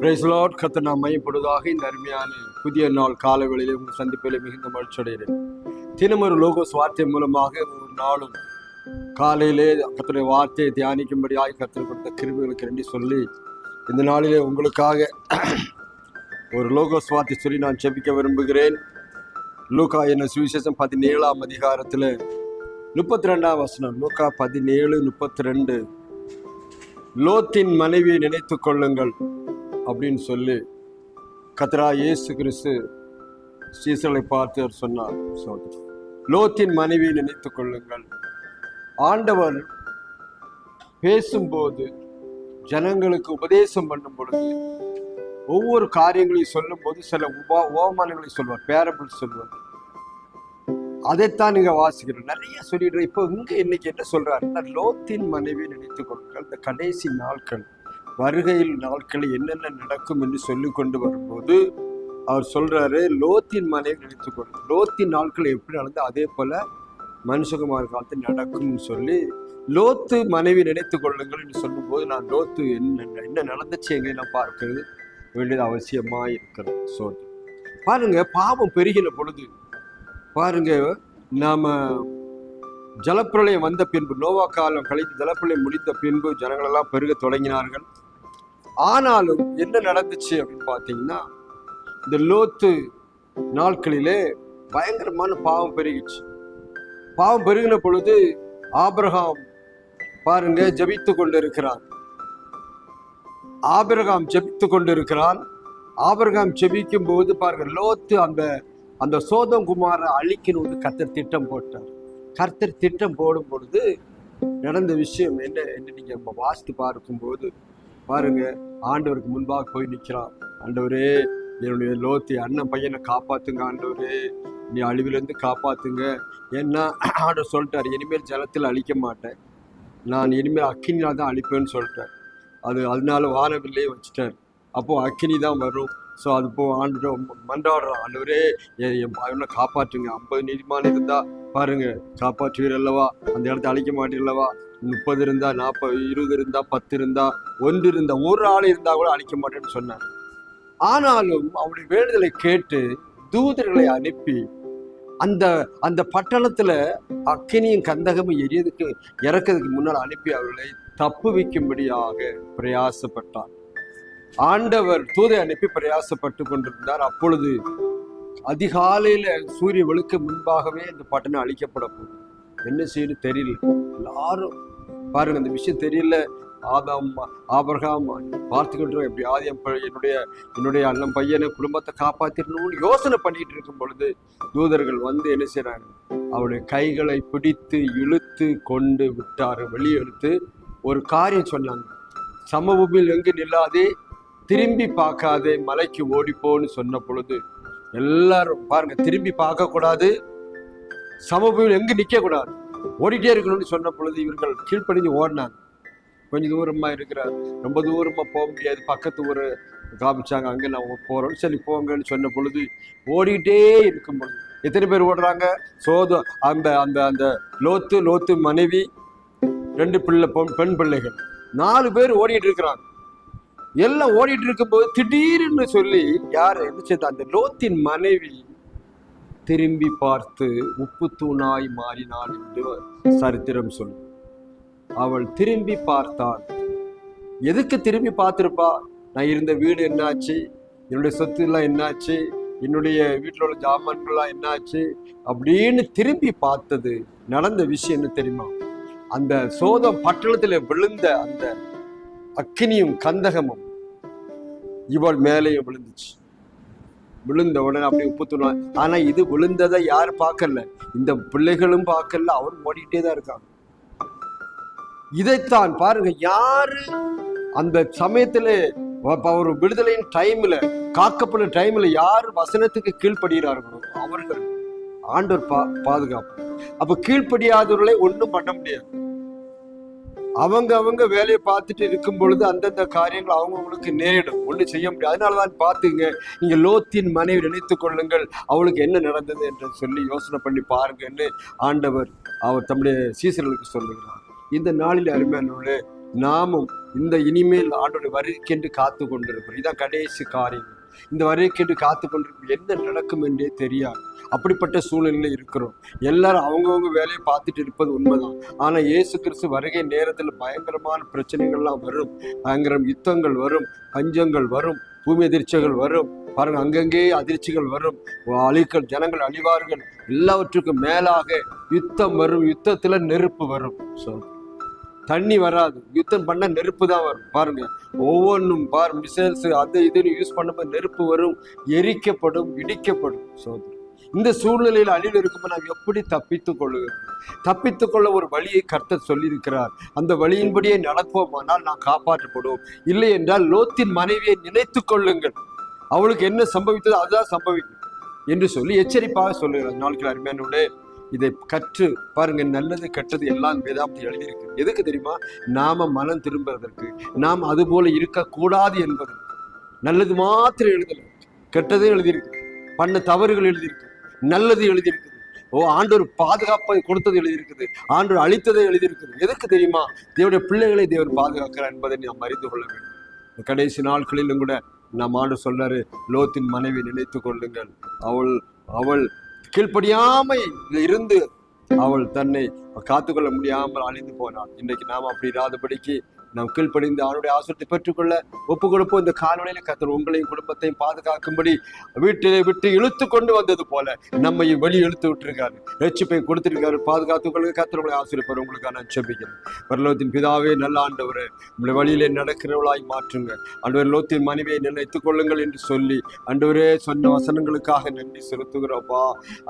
பிரைஸ்லாட் கத்த நாம் மையப்படுவதாக இந்த அருமையான புதிய நாள் கால உங்கள் சந்திப்பில் மிகுந்த மகிழ்ச்சி அடைகிறேன். ஒரு லோகோஸ் வார்த்தை மூலமாக ஒரு நாளும் காலையிலே கத்துடைய வார்த்தையை தியானிக்கும்படியாக கத்தர் கொடுத்த கிருமிகளுக்கு ரெண்டி சொல்லி இந்த நாளிலே உங்களுக்காக ஒரு லோகோஸ் வார்த்தை சொல்லி நான் செபிக்க விரும்புகிறேன். லூகா என்ன சுவிசேஷம் பதினேழாம் அதிகாரத்தில் முப்பத்தி ரெண்டாம் வசனம். லூகா பதினேழு முப்பத்தி ரெண்டு லோத்தின் மனைவியை நினைத்து கொள்ளுங்கள். அப்படின்னு சொல்லி கத்ரா இயேசு கிறிஸ்து சீசலை பார்த்து அவர் சொன்னார் சோதரர் லோத்தின் மனைவியை நினைத்து கொள்ளுங்கள். ஆண்டவர் பேசும்போது ஜனங்களுக்கு உபதேசம் பண்ணும் பொழுது ஒவ்வொரு காரியங்களையும் சொல்லும்போது சில உபா உபமானங்களை சொல்வார் பேரபிள் சொல்வார். அதைத்தான் நீங்க வாசிக்கிறோம். நிறைய சொல்லிடுறேன் இப்போ இங்க இன்னைக்கு என்ன சொல்றாருன்னா லோத்தின் மனைவி நினைத்து கொள்ளுங்கள். இந்த கடைசி நாட்கள் வருகையில் நாட்களில் என்னென்ன நடக்கும் என்று சொல்லி கொண்டு வரும்போது அவர் சொல்றாரு லோத்தின் மனைவி நினைத்து கொண்டு லோத்தின் நாட்கள் எப்படி நடந்தோ அதே போல மனுஷகுமார் காலத்தில் நடக்கும்னு சொல்லி லோத்து மனைவி நினைத்து கொள்ளுங்கள் என்று சொல்லும்போது நான் லோத்து என்ன என்ன நடந்துச்சு எங்கே நான் பார்க்கிறது வேண்டியது அவசியமா இருக்கிறது ஸோ பாருங்க பாவம் பெருகின பொழுது பாருங்க நாம ஜலப்பிரளயம் வந்த பின்பு நோவா காலம் கழித்து ஜலப்பிரளயம் முடிந்த பின்பு ஜனங்களெல்லாம் பெருக தொடங்கினார்கள். ஆனாலும் என்ன நடந்துச்சு அப்படின்னு பார்த்தீங்கன்னா இந்த லோத்து நாட்களிலே பயங்கரமான பாவம் பெருகிச்சு பாவம் பெருகின பொழுது ஆபிரகாம் பாருங்க ஜபித்து கொண்டிருக்கிறான். ஆபிரகாம் ஜபித்து கொண்டிருக்கிறான். ஆபிரகாம் ஜெபிக்கும் போது பாருங்க லோத்து அந்த அந்த சோதம் குமாரை அழிக்கணும்னு கர்த்தர் திட்டம் போட்டார். கர்த்தர் திட்டம் போடும் பொழுது நடந்த விஷயம் என்ன என்ன நீங்க நம்ம வாசித்து பார்க்கும்போது பாருங்க ஆண்டவருக்கு முன்பாக போய் நிற்கிறான். ஆண்டவரே என்னுடைய லோத்தி அண்ணன் பையனை காப்பாத்துங்க ஆண்டவரே. நீ அழிவிலேருந்து காப்பாத்துங்க. ஏன்னா ஆண்டவர் சொல்லிட்டார் இனிமேல் ஜலத்தில் அழிக்க மாட்டேன். நான் இனிமேல் அக்கினியால் தான் அழிப்பேன்னு சொல்லிட்டேன் அது அதனால வானவில்லையே வச்சுட்டார். அப்போது அக்கினி தான் வரும். ஸோ அது போ ஆண்டு மன்றாடுறோம். ஆண்டவரே என் என் பையனை காப்பாற்றுங்க. ஐம்பது நீதிமான் இருந்தால் பாருங்க காப்பாற்றுவீர் அல்லவா? அந்த இடத்த அழிக்க மாட்டீர்களவா முப்பது இருந்தா நாற்பது இருபது இருந்தா பத்து இருந்தா ஒன்று இருந்தா ஒரு ஆள் இருந்தா கூட அழிக்க மாட்டேன்னு சொன்னார். ஆனாலும் அவருடைய வேண்டுதலை கேட்டு தூதர்களை அனுப்பி அந்த அந்த பட்டணத்துல அக்கினியும் கந்தகமும் எரியதுக்கு இறக்கிறதுக்கு முன்னால் அனுப்பி அவர்களை தப்பு வைக்கும்படியாக பிரயாசப்பட்டார். ஆண்டவர் தூதை அனுப்பி பிரயாசப்பட்டு கொண்டிருந்தார். அப்பொழுது அதிகாலையில சூரிய வெளுக்க முன்பாகவே இந்த பட்டணம் அழிக்கப்பட போகுது என்ன செய்யணும் தெரியல. எல்லாரும் பாருங்க அந்த விஷயம் தெரியல. ஆதாம் ஆபர்காம் பார்த்துக்கிட்டு எப்படி ஆதியம் என்னுடைய என்னுடைய அண்ணன் பையனை குடும்பத்தை காப்பாத்திடணும்னு யோசனை பண்ணிட்டு இருக்கும் பொழுது தூதர்கள் வந்து என்ன செய்யறாங்க அவருடைய கைகளை பிடித்து இழுத்து கொண்டு விட்டாரு. வெளியெடுத்து ஒரு காரியம் சொன்னாங்க. சமபூமியில் எங்கு நில்லாதே திரும்பி பார்க்காதே மலைக்கு ஓடிப்போன்னு சொன்ன பொழுது எல்லாரும் பாருங்க திரும்பி பார்க்கக்கூடாது. சமபூமியில் எங்கு நிக்க கூடாது ஓடிட்டே இருக்கணும்னு சொன்ன பொழுது இவர்கள் கீழ்ப்படிஞ்சு ஓடினாங்க. கொஞ்சம் தூரமாக இருக்கிறார். ரொம்ப தூரமாக போக முடியாது. பக்கத்து ஊர் காமிச்சாங்க. அங்கே நான் போறோம். சரி போங்கன்னு சொன்ன பொழுது ஓடிட்டே இருக்கும் பொழுது எத்தனை பேர் ஓடுறாங்க? சோது அந்த அந்த அந்த லோத்து லோத்து மனைவி ரெண்டு பிள்ளை பெண் பிள்ளைகள். நாலு பேர் ஓடிட்டு இருக்கிறாங்க. எல்லாம் ஓடிட்டு இருக்கும்போது திடீர்னு சொல்லி யார்? என்ன செய்த? அந்த லோத்தின் மனைவி திரும்பி பார்த்து உப்பு தூணாய் மாறினாள் என்று சரித்திரம் சொல்லும் அவள் திரும்பி பார்த்தாள். எதுக்கு திரும்பி பார்த்துருப்பா? நான் இருந்த வீடு என்னாச்சு? என்னுடைய சொத்து எல்லாம் என்னாச்சு? என்னுடைய வீட்டில் உள்ள ஜாமான்கள்லாம் என்னாச்சு? அப்படின்னு திரும்பி பார்த்தது நடந்த விஷயம் என்ன தெரியுமா? அந்த சோதம் பட்டணத்தில் விழுந்த அந்த அக்கினியும் கந்தகமும் இவள் மேலேயே விழுந்துச்சு. விழுந்த உடனே அப்படியே உப்பு ஆனா இது விழுந்ததை யாரும் பார்க்கல? இந்த பிள்ளைகளும் பார்க்கல. அவரும் ஓடிட்டே தான் இருக்காங்க இதைத்தான் பாருங்க யாரு அந்த சமயத்துல அப்ப ஒரு விடுதலையின் டைம்ல காக்கப்படும் டைம்ல யார் வசனத்துக்கு கீழ்ப்படுகிறார்களோ அவர்கள் ஆண்டவர் பா பாதுகாப்பு. அப்ப கீழ்ப்படியாதவர்களை ஒன்றும் பண்ண முடியாது. அவங்க அவங்க வேலையை பார்த்துட்டு இருக்கும் பொழுது அந்தந்த காரியங்கள் அவங்கவுங்களுக்கு நேரிடும். ஒன்றும் செய்ய முடியாது. அதனாலதான் பார்த்துங்க நீங்க லோத்தின் மனைவி நினைத்து கொள்ளுங்கள். அவளுக்கு என்ன நடந்தது என்று சொல்லி யோசனை பண்ணி பாருங்கன்னு ஆண்டவர் அவர் தம்முடைய சீசர்களுக்கு சொல்லுகிறார். இந்த நாளில் அருமையானோடு நாமும் இந்த இனிமேல் ஆண்டோட வருகைக்கென்று காத்து கொண்டிருக்கிறோம். இதான் கடைசி காரியம் இந்த வருகைக்கென்று காத்து கொண்டிருக்கும் என்ன நடக்கும் என்றே தெரியாது. அப்படிப்பட்ட சூழ்நிலையில் இருக்கிறோம். எல்லாரும் அவங்கவுங்க வேலையை பார்த்துட்டு இருப்பது உண்மைதான். ஆனா இயேசு கிறிஸ்து வருகை நேரத்தில் பயங்கரமான பிரச்சனைகள்லாம் வரும். பயங்கரம் யுத்தங்கள் வரும் பஞ்சங்கள் வரும் பூமி அதிர்ச்சிகள் வரும். பாருங்க அங்கங்கே அதிர்ச்சிகள் வரும். அழிக்கள் ஜனங்கள் அழிவார்கள். எல்லாவற்றுக்கும் மேலாக யுத்தம் வரும். யுத்தத்துல நெருப்பு வரும். ஸோ தண்ணி வராது. யுத்தம் பண்ண நெருப்பு தான் வரும். பாருங்க. ஒவ்வொன்றும் பார் மிசைல்ஸ் அது இதுன்னு யூஸ் பண்ணும்போது நெருப்பு வரும் எரிக்கப்படும் இடிக்கப்படும். சோதனை. இந்த சூழ்நிலையில் அழிவு இருக்கும்போது நாம் எப்படி தப்பித்துக் கொள்ளுகிறோம்? தப்பித்துக் கொள்ள ஒரு வழியை கர்த்தர் சொல்லியிருக்கிறார். அந்த வழியின்படியே நடப்போமானால் நாம் காப்பாற்றப்படுவோம். இல்லை என்றால் லோத்தின் மனைவியை நினைத்துக் கொள்ளுங்கள். அவளுக்கு என்ன சம்பவித்ததோ அதுதான் சம்பவிக்கும். என்று சொல்லி எச்சரிப்பாக சொல்லுகிறார். நாளைக்கு அருமையானுடைய இதை கற்று பாருங்க நல்லது கெட்டது எல்லாம் வேதாந்தி எழுதியிருக்கு. எதுக்கு தெரியுமா? நாம மனம் திரும்புவதற்கு நாம் அது போல இருக்கக்கூடாது என்பது நல்லது மாத்திரம் எழுதல. கெட்டதும் எழுதியிருக்கு. பண்ண தவறுகள் எழுதியிருக்கு. நல்லது எழுதியிருக்குது ஓ ஆண்டோர் பாதுகாப்பை கொடுத்தது எழுதியிருக்குது. ஆண்டோர் அழித்ததை எழுதியிருக்குது. எதுக்கு தெரியுமா? தேவனுடைய பிள்ளைகளை தேவர் பாதுகாக்கிறார் என்பதை நாம் அறிந்து கொள்ள வேண்டும். கடைசி நாட்களிலும் கூட நம் ஆண்டு சொல்றாரு லோத்தின் மனைவி நினைத்து கொள்ளுங்கள். அவள் அவள் கீழ்ப்படியாமை இருந்து அவள் தன்னை காத்துக்கொள்ள முடியாமல் அழிந்து போனாள். இன்றைக்கு நாம் அப்படி இல்லாதபடிக்கு நாம் கீழ்ப்படிந்து அவனுடைய ஆசிரியத்தை பெற்றுக்கொள்ள ஒப்பு கொடுப்போம் இந்த காலநிலையில கத்தர் உங்களையும் குடும்பத்தையும் பாதுகாக்கும்படி வீட்டிலே விட்டு இழுத்து கொண்டு வந்தது போல நம்மையும் வெளியே இழுத்து விட்டுருக்காரு. ரட்சிப்பை கொடுத்துருக்காரு. பாதுகாத்துக் கொள்ளுங்க கத்தர் உங்களை ஆசிரியப்பார் உங்களுக்காக நான் செபிக்கிறேன் பரலோகத்தின் பிதாவே நல்ல ஆண்டவர் உங்களை வழியிலே நடக்கிறவளாய் மாற்றுங்க ஆண்டவர் லோத்தின் மனைவியை நினைத்துக் கொள்ளுங்கள் என்று சொல்லி ஆண்டவரே சொன்ன வசனங்களுக்காக நன்றி செலுத்துகிறோப்பா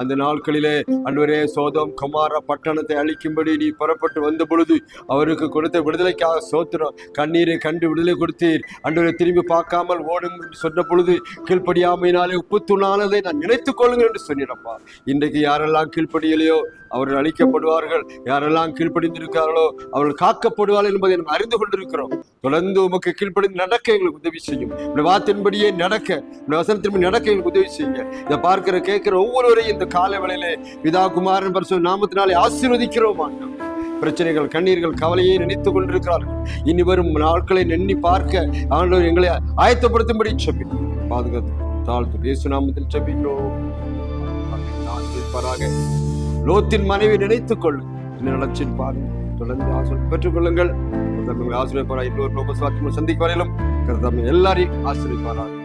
அந்த நாட்களிலே ஆண்டவரே சோதம் குமார பட்டணத்தை அழிக்கும்படி நீ புறப்பட்டு வந்த பொழுது அவருக்கு கொடுத்த விடுதலைக்காக ஸ்தோத்திரம். கண்ணீரை கண்டு விடுதலை கொடுத்தீர். அன்று திரும்பி பார்க்காமல் ஓடும் என்று சொன்ன பொழுது கீழ்ப்படியாமையினாலே உப்பு துணானதை நான் நினைத்துக் கொள்ளுங்கள் என்று சொன்னிடப்பா இன்றைக்கு யாரெல்லாம் கீழ்ப்படியலையோ அவர்கள் அழிக்கப்படுவார்கள். யாரெல்லாம் கீழ்ப்படிந்திருக்கிறார்களோ அவர்கள் காக்கப்படுவார்கள் என்பதை நாம் அறிந்து கொண்டிருக்கிறோம். தொடர்ந்து உமக்கு கீழ்ப்படிந்து நடக்க எங்களுக்கு உதவி செய்யும். இந்த வார்த்தையின்படியே நடக்க இந்த வசனத்தின்படி நடக்க எங்களுக்கு உதவி செய்யுங்க. இதை பார்க்கிற கேட்கிற ஒவ்வொருவரையும் இந்த காலை வேளையிலே பிதா குமாரன் பரிசு நாமத்தினாலே ஆசீர்வதிக்கிறோம் ஆண்டவரே. பிரச்சனைகள் கண்ணீர்கள் கவலையை நினைத்துக் கொண்டிருக்கிறார்கள். இனி வரும் நாட்களை எண்ணி பார்க்க ஆண்டவர் எங்களை ஆயத்தப்படுத்தும்படி செப்பி பாதுகாத்து தாழ்த்து இயேசு நாமத்தில் செப்பிக்கிறோம் லோத்தின் மனைவி நினைத்துக் கொள்ளு நிலச்சின் பாருங்க தொடர்ந்து ஆசிரியர் பெற்றுக் கொள்ளுங்கள் இன்னொரு சந்திக்கு வரையிலும் கருத்தாமை எல்லாரையும் ஆசிரியப்பாராக